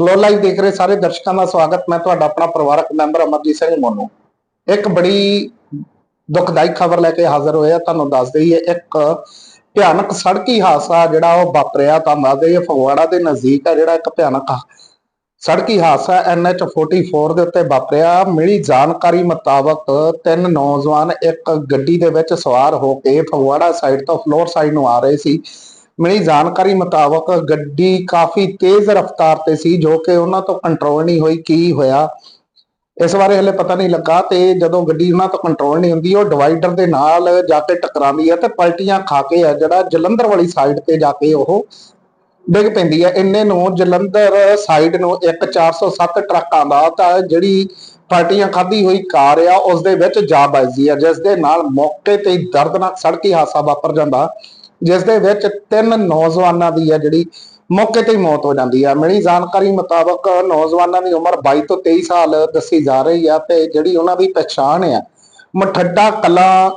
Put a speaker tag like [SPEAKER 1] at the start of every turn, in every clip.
[SPEAKER 1] Flow live ਦੇਖ ਰਹੇ ਸਾਰੇ ਦਰਸ਼ਕਾਂ ਦਾ ਸਵਾਗਤ। ਮੈਂ ਤੁਹਾਡਾ ਆਪਣਾ ਪਰਿਵਾਰਕ ਮੈਂਬਰ ਅਮਰਜੀਤ ਸਿੰਘ ਮੋਨੂ। ਇੱਕ ਬੜੀ ਦੁਖਦਾਈ ਖਬਰ ਲੈ ਕੇ ਹਾਜ਼ਰ ਹੋਇਆ ਤੁਹਾਨੂੰ ਦੱਸ ਦਈਏ, ਇੱਕ ਭਿਆਨਕ ਸੜਕੀ ਹਾਦਸਾ ਜਿਹੜਾ ਉਹ ਵਾਪਰਿਆ ਤਾਂ ਦੱਸ ਦਈਏ, ਫਗਵਾੜਾ ਦੇ ਨਜ਼ਦੀਕ ਆ ਜਿਹੜਾ ਇੱਕ ਭਿਆਨਕ ਸੜਕੀ ਹਾਦਸਾ ਐਨਐਚ 44 ਦੇ ਉੱਤੇ ਵਾਪਰਿਆ। ਮਿਲੀ ਜਾਣਕਾਰੀ ਮੁਤਾਬਕ ਤਿੰਨ ਨੌਜਵਾਨ ਇੱਕ ਗੱਡੀ ਦੇ ਵਿੱਚ ਸਵਾਰ ਹੋ ਕੇ ਫਗਵਾੜਾ ਸਾਈਡ ਤੋਂ ਫਲੋਰ ਸਾਈਡ ਨੂੰ ਆ ਰਹੇ ਸੀ। ਮਿਲੀ ਜਾਣਕਾਰੀ ਮੁਤਾਬਕ ਗੱਡੀ ਕਾਫੀ ਤੇਜ਼ ਰਫ਼ਤਾਰ ਤੇ ਸੀ, ਜੋ ਕਿ ਉਹਨਾਂ ਤੋਂ ਕੰਟਰੋਲ ਨਹੀਂ ਹੋਈ, ਕੀ ਹੋਇਆ? ਇਸ ਬਾਰੇ ਹਲੇ ਪਤਾ ਨਹੀਂ ਲੱਗਾ ਤੇ ਜਦੋਂ ਗੱਡੀ ਉਹਨਾਂ ਤੋਂ ਕੰਟਰੋਲ ਨਹੀਂ ਹੁੰਦੀ, ਉਹ ਡਿਵਾਈਡਰ ਦੇ ਨਾਲ ਜਾ ਕੇ ਟਕਰਾਉਂਦੀ ਹੈ ਤੇ ਪਲਟੀਆਂ ਖਾ ਕੇ ਆ, ਜਿਹੜਾ ਜਲੰਧਰ ਵਾਲੀ ਸਾਈਡ ਤੇ ਜਾ ਕੇ ਉਹ ਡਿੱਗ ਪੈਂਦੀ ਹੈ। ਇੰਨੇ ਨੂੰ ਜਲੰਧਰ ਸਾਈਡ ਨੂੰ ਇੱਕ 407 ਟਰੱਕਾਂ ਦਾ ਤਾਂ ਜਿਹੜੀ ਪਲਟੀਆਂ ਖਾਧੀ ਹੋਈ ਕਾਰ ਆ, ਉਸ ਦੇ ਵਿੱਚ ਜਾ ਵੱਜਦੀ ਆ ਜਿਸ ਦੇ ਨਾਲ ਮੌਕੇ ਤੇ ਦਰਦਨਾਕ ਸੜਕੀ ਹਾਦਸਾ ਵਾਪਰ ਜਾਂਦਾ। ਜਿਸ ਦੇ ਵਿੱਚ ਤਿੰਨ ਨੌਜਵਾਨਾਂ ਦੀ ਹੈ ਜਿਹੜੀ ਮੌਕੇ ਤੇ ਹੀ ਮੌਤ ਹੋ ਜਾਂਦੀ ਹੈ ਮਿਲੀ ਜਾਣਕਾਰੀ ਮੁਤਾਬਕ ਨੌਜਵਾਨਾਂ ਦੀ ਉਮਰ 22 ਤੋਂ 23 ਸਾਲ ਦੱਸੀ ਜਾ ਰਹੀ ਆ ਤੇ ਜਿਹੜੀ ਉਹਨਾਂ ਦੀ ਪਛਾਣ ਆ, ਮਠੱਡਾ ਕਲਾ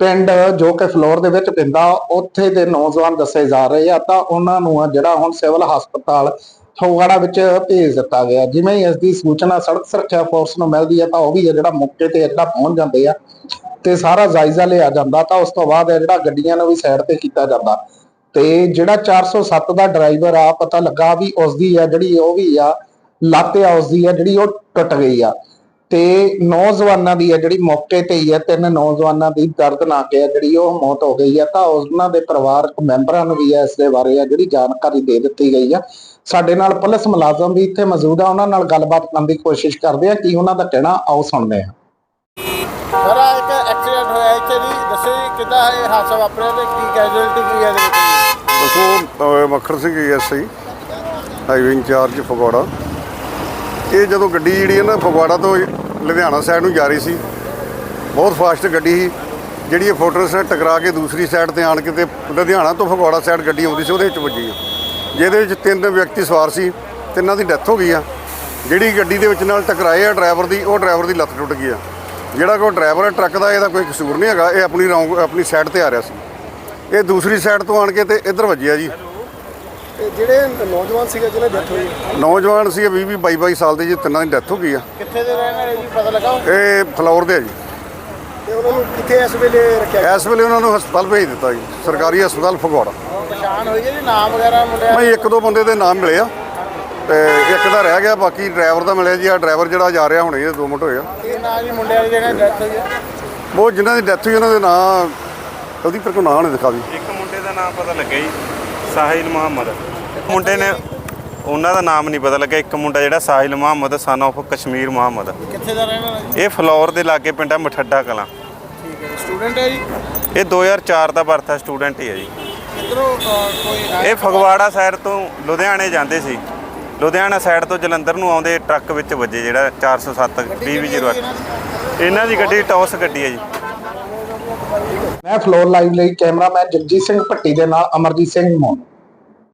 [SPEAKER 1] ਪਿੰਡ ਜੋ ਕਿ ਫਲੋਰ ਦੇ ਵਿੱਚ ਪੈਂਦਾ, ਉੱਥੇ ਦੇ ਨੌਜਵਾਨ ਦੱਸੇ ਜਾ ਰਹੇ ਆ। ਤਾਂ ਉਹਨਾਂ ਨੂੰ ਆ ਜਿਹੜਾ ਹੁਣ ਸਿਵਲ ਹਸਪਤਾਲ ਫਗਵਾੜਾ ਵਿੱਚ ਭੇਜ ਦਿੱਤਾ ਗਿਆ। ਜਿਵੇਂ ਹੀ ਇਸ ਦੀ ਸੂਚਨਾ ਸੜਕ ਸੁਰੱਖਿਆ ਫੋਰਸ ਨੂੰ ਮਿਲਦੀ ਹੈ, ਤਾਂ ਉਹ ਵੀ ਜਿਹੜਾ ਮੌਕੇ ਤੇ ਇੱਦਾਂ ਪਹੁੰਚ ਜਾਂਦੇ ਆ ਤੇ ਸਾਰਾ ਜਾਇਜ਼ਾ ਲਿਆ ਜਾਂਦਾ, ਤਾਂ ਉਸ ਤੋਂ ਬਾਅਦ ਇਹ ਜਿਹੜਾ ਗੱਡੀਆਂ ਨੂੰ ਵੀ ਸਾਈਡ ਤੇ ਕੀਤਾ ਜਾਂਦਾ। ਤੇ ਜਿਹੜਾ 407 ਦਾ ਡਰਾਈਵਰ ਆ, ਪਤਾ ਲੱਗਾ ਵੀ ਉਸ ਦੀ ਆ ਜਿਹੜੀ ਉਹ ਵੀ ਆ, ਲੱਤ ਆ ਉਸ ਦੀ ਆ ਜਿਹੜੀ ਉਹ ਟੁੱਟ ਗਈ ਆ। ਤੇ ਨੌਜਵਾਨਾਂ ਦੀ ਆ ਜਿਹੜੀ ਮੌਕੇ ਤੇ ਹੀ ਆ ਤਿੰਨ ਨੌਜਵਾਨਾਂ ਦੀ ਦਰਦਨਾਕ ਆ ਜਿਹੜੀ ਉਹ ਮੌਤ ਹੋ ਗਈ ਆ ਤਾਂ ਉਹਨਾਂ ਦੇ ਪਰਿਵਾਰਕ ਮੈਂਬਰਾਂ ਨੂੰ ਵੀ ਇਸ ਦੇ ਬਾਰੇ ਆ ਜਿਹੜੀ ਜਾਣਕਾਰੀ ਦੇ ਦਿੱਤੀ ਗਈ ਆ ਸਾਡੇ ਨਾਲ ਪੁਲਿਸ ਮੁਲਾਜ਼ਮ ਵੀ ਇੱਥੇ ਮੌਜੂਦ ਆ ਉਹਨਾਂ ਨਾਲ ਗੱਲਬਾਤ ਕਰਨ ਦੀ ਕੋਸ਼ਿਸ਼ ਕਰਦੇ ਆ ਕੀ ਉਹਨਾਂ ਦਾ ਕਹਿਣਾ ਆਓ ਸੁਣਦੇ ਆ
[SPEAKER 2] ਸਰ ਇੱਕ ਐਕਸੀਡੈਂਟ ਹੋਇਆ ਇੱਥੇ ਜੀ ਦੱਸੋ ਜੀ ਕਿੱਦਾਂ ਇਹ ਹਾਦਸਾ ਵਾਪਰਿਆ ਤੇ ਕੀ ਕੈਜੂਅਲਟੀ ਕੀ ਹੈ
[SPEAKER 3] ਦੱਸੋ Makhar Singh SI highway incharge Phagwara. ਇਹ ਜਦੋਂ ਗੱਡੀ ਜਿਹੜੀ ਹੈ ਨਾ ਫਗਵਾੜਾ ਤੋਂ ਲੁਧਿਆਣਾ ਸਾਈਡ ਨੂੰ ਜਾ ਰਹੀ ਸੀ। ਬਹੁਤ ਫਾਸਟ ਗੱਡੀ ਸੀ। ਜਿਹੜੀ ਇਹ ਫੋਟਰਸ ਨਾਲ ਟਕਰਾ ਕੇ ਦੂਸਰੀ ਸਾਈਡ ਤੇ ਆਣ ਕੇ ਤੇ ਲੁਧਿਆਣਾ ਤੋਂ ਫਗਵਾੜਾ ਸਾਈਡ ਗੱਡੀ ਆਉਂਦੀ ਸੀ, ਉਹਦੇ ਵਿੱਚ ਵੱਜੀ ਜਿਹਦੇ ਵਿੱਚ ਤਿੰਨ ਵਿਅਕਤੀ ਸਵਾਰ ਸੀ, ਤਿੰਨਾਂ ਦੀ ਡੈਥ ਹੋ ਗਈ ਆ। ਜਿਹੜੀ ਗੱਡੀ ਦੇ ਵਿੱਚ ਨਾਲ ਟਕਰਾਏ ਆ ਡਰਾਈਵਰ ਦੀ, ਉਹ ਡਰਾਈਵਰ ਦੀ ਲੱਤ ਟੁੱਟ ਗਈ ਆ। ਜਿਹੜਾ ਕੋ ਡਰਾਈਵਰ ਟਰੱਕ ਦਾ ਇਹਦਾ ਕੋਈ ਕਸੂਰ ਨਹੀਂ ਹੈਗਾ, ਇਹ ਆਪਣੀ ਰੌਂਗ ਆਪਣੀ ਸਾਈਡ ਤੇ ਆ ਰਿਹਾ ਸੀ। ਇਹ ਦੂਸਰੀ ਸਾਈਡ ਤੋਂ ਆਣ ਕੇ ਤੇ ਇੱਧਰ ਵੱਜਿਆ ਜੀ।
[SPEAKER 2] ਤੇ ਜਿਹੜੇ ਨੌਜਵਾਨ ਸੀਗੇ ਜਿਹਨਾਂ ਡੈਥ ਹੋਈ
[SPEAKER 3] ਨੌਜਵਾਨ ਸੀ 20 20 22 22 ਸਾਲ ਦੇ ਜੀ ਤਿੰਨਾਂ ਦੀ ਡੈਥ ਹੋ ਗਈ ਆ।
[SPEAKER 2] ਕਿੱਥੇ ਦੇ ਰਹਿਣ ਵਾਲੇ ਜੀ ਪਤਾ ਲੱਗਾ?
[SPEAKER 3] ਇਹ ਫਲੋਰ ਦੇ ਆ ਜੀ।
[SPEAKER 2] ਤੇ ਉਹਨਾਂ ਨੂੰ ਕਿੱਥੇ ਇਸ ਵੇਲੇ ਰੱਖਿਆ
[SPEAKER 3] ਇਸ ਵੇਲੇ ਉਹਨਾਂ ਨੂੰ ਹਸਪਤਾਲ ਭੇਜ ਦਿੱਤਾ ਜੀ ਸਰਕਾਰੀ ਹਸਪਤਾਲ ਫਗਵਾੜਾ।
[SPEAKER 2] ਪਛਾਣ ਹੋਈ ਹੈ ਜੀ ਨਾਮ ਵਗੈਰਾ ਮੁੰਡਿਆਂ
[SPEAKER 3] ਮੈਂ ਇੱਕ ਦੋ ਬੰਦੇ ਦੇ ਨਾਮ ਮਿਲੇ ਆ। ਤੇ ਇੱਕ ਦਾ ਰਹਿ ਗਿਆ ਬਾਕੀ ਡਰਾਈਵਰ ਦਾ ਮਿਲਿਆ ਜੀ ਆ ਡਰਾਈਵਰ ਜਿਹੜਾ ਜਾ ਰਿਹਾ ਹੁਣੇ ਇਹ 2 ਮਿੰਟ ਹੋਏ ਆ।
[SPEAKER 2] ਕੀ ਨਾਮ ਜੀ ਮੁੰਡਿਆਂ ਦੀ ਜਿਹੜੇ ਡੈਥ ਹੋਈ ਹੈ?
[SPEAKER 3] ਉਹ ਜਿਨ੍ਹਾਂ ਦੀ ਡੈਥ ਹੋਈ ਉਹਨਾਂ ਦੇ ਨਾਂ ਉਹਦੀ ਪਰ ਕੋ ਨਾਂ ਨਹੀਂ ਦਿਖਾ ਵੀ।
[SPEAKER 4] ਇੱਕ ਮੁੰਡੇ ਦਾ ਨਾਮ ਪਤਾ ਲੱਗਿਆ ਜੀ ਸਾਹਿਲ ਮੁਹੰਮਦ। ਮੁੰਡੇ ਨੇ ਉਹਨਾਂ ਦਾ ਨਾਮ ਨਹੀਂ ਪਤਾ ਲੱਗਿਆ ਇੱਕ ਮੁੰਡਾ ਜਿਹੜਾ ਸਾਹਿਲ ਮੁਹੰਮਦ ਸਨ ਆਫ ਕਸ਼ਮੀਰ ਮੁਹੰਮਦ।
[SPEAKER 2] ਕਿੱਥੇ ਦਾ ਰਹਿਣ ਵਾਲਾ ਜੀ?
[SPEAKER 4] ਇਹ ਫਲੋਰ ਦੇ ਲਾਗੇ ਪਿੰਡ ਹੈ ਮਠੱਡਾ ਕਲਾਂ।
[SPEAKER 2] ਠੀਕ ਹੈ ਸਟੂਡੈਂਟ ਹੈ ਜੀ?
[SPEAKER 4] ਇਹ 2004 ਦਾ ਬਰਥਾ ਸਟੂਡੈਂਟ ਹੀ ਹੈ ਜੀ।
[SPEAKER 2] ਕਿੱਧਰੋਂ ਕੋਈ?
[SPEAKER 4] ਇਹ ਫਗਵਾੜਾ ਸਾਈਡ ਤੋਂ ਲੁਧਿਆਣੇ ਜਾਂਦੇ ਸੀ। ਲੁਧਿਆਣਾ ਸਾਈਡ ਤੋਂ ਜਲੰਧਰ ਨੂੰ ਆਉਂਦੇ ਟਰੱਕ ਵਿੱਚ ਵੱਜੇ ਜਿਹੜਾ 407
[SPEAKER 2] ਗੱਡੀ ਕਿਹੜੀ ਹੈ ਜੀ
[SPEAKER 4] 2008
[SPEAKER 2] ਇਹਨਾਂ ਦੀ?
[SPEAKER 4] ਇਹਨਾਂ ਦੀ ਗੱਡੀ ਟੌਸ ਗੱਡੀ ਹੈ ਜੀ।
[SPEAKER 1] ਮੈਂ ਫਲੋਰ ਲਾਈਵ ਲਈ ਕੈਮਰਾਮੈਨ ਜਗਜੀਤ ਸਿੰਘ ਭੱਟੀ ਦੇ ਨਾਲ ਅਮਰਜੀਤ ਸਿੰਘ ਮੋਨ